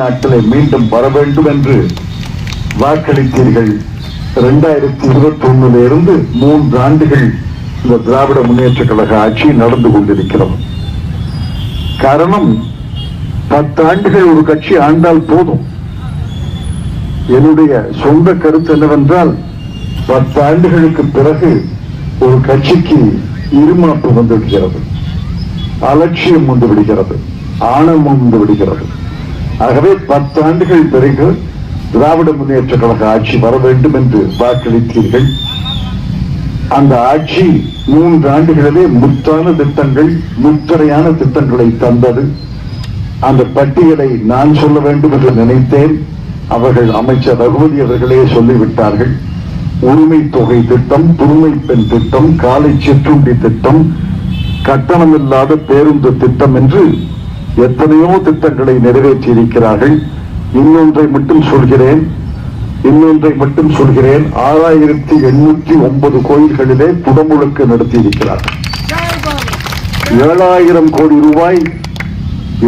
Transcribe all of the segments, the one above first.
நாட்களை மீண்டும் வர வேண்டும் என்று வாக்களித்தீர்கள். இரண்டாயிரத்தி இருபத்தி ஒண்ணுல இருந்து மூன்று ஆண்டுகள் இந்த திராவிட முன்னேற்ற கழக ஆட்சி நடந்து கொண்டிருக்கிறது. காரணம் பத்து ஆண்டுகள் ஒரு கட்சி ஆண்டால் போதும். என்னுடைய சொந்த கருத்து என்னவென்றால் பத்து ஆண்டுகளுக்கு பிறகு ஒரு கட்சிக்கு இருமாப்பு வந்து விடுகிறது அலட்சியம் வந்து விடுகிறது. ஆணவம் வந்து விடுகிறது. ஆகவே பத்து ஆண்டுகள் பிறகு திராவிட முன்னேற்ற கழக ஆட்சி வர வேண்டும் என்று வாக்களித்தீர்கள். அந்த ஆட்சி மூன்று ஆண்டுகளிலே முத்தான திட்டங்கள் முத்தரையான திட்டங்களை தந்தது. அந்த பட்டியலை நான் சொல்ல வேண்டும் என்று நினைத்தேன். அவர்கள் அமைச்சர் ரகுபதி அவர்களே சொல்லிவிட்டார்கள். உரிமை தொகை திட்டம் புதுமை பெண் திட்டம் காலை சிற்றுண்டி திட்டம் கட்டணமில்லாத பேருந்து திட்டம் என்று எத்தனையோ திட்டங்களை நிறைவேற்றி இருக்கிறார்கள் இன்னொன்றை மட்டும் சொல்கிறேன். இன்னொன்றை மட்டும் சொல்கிறேன். ஆறாயிரத்தி எண்ணூற்றி ஒன்பது கோயில்களிலே புடமுழுக்கு நடத்தி ஏழாயிரம் கோடி ரூபாய்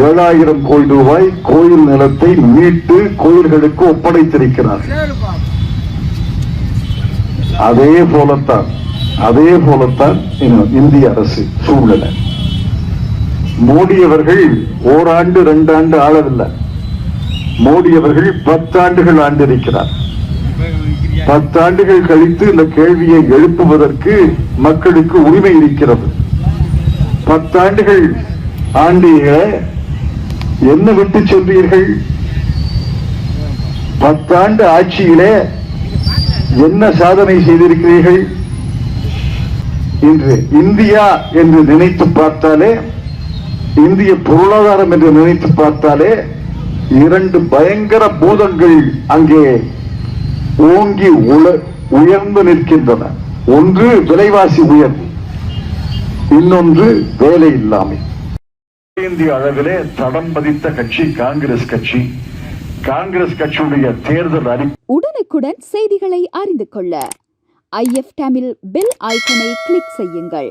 ஏழாயிரம் கோடி ரூபாய் கோயில் நிலத்தை மீட்டு கோயில்களுக்கு ஒப்படைத்திருக்கிறார்கள். அதே போலத்தான் அதே போலத்தான் இந்திய அரசு சூழ்நிலை. மோடி அவர்கள் ஓராண்டு ரெண்டு ஆண்டு ஆளவில்லை. மோடி அவர்கள் பத்தாண்டுகள் ஆண்டிருக்கிறார். பத்தாண்டுகள் கழித்து இந்த கேள்வியை எழுப்புவதற்கு மக்களுக்கு உரிமை இருக்கிறது. பத்தாண்டுகள் ஆண்டிய என்ன விட்டு சென்றீர்கள்? பத்தாண்டு ஆட்சியிலே என்ன சாதனை செய்திருக்கிறீர்கள்? இன்று இந்தியா என்று நினைத்து பார்த்தாலே இந்திய பொருளாதாரம் என்று நினைத்து பார்த்தாலே இரண்டு பயங்கர பூதங்கள் அங்கே ஓங்கி உயர்ந்து நிற்கின்றன. ஒன்று விலைவாசி உயர்வு இன்னொன்று வேலை இல்லாமை. இந்திய அளவிலே தடம் பதித்த கட்சி காங்கிரஸ் கட்சி. காங்கிரஸ் கட்சியுடைய தேர்தல் அறிக்கை உடனுக்குடன் செய்திகளை அறிந்து கொள்ள. ஐஎஃப் தமிழ் பெல் ஐக்கனை கிளிக் செய்யுங்கள்.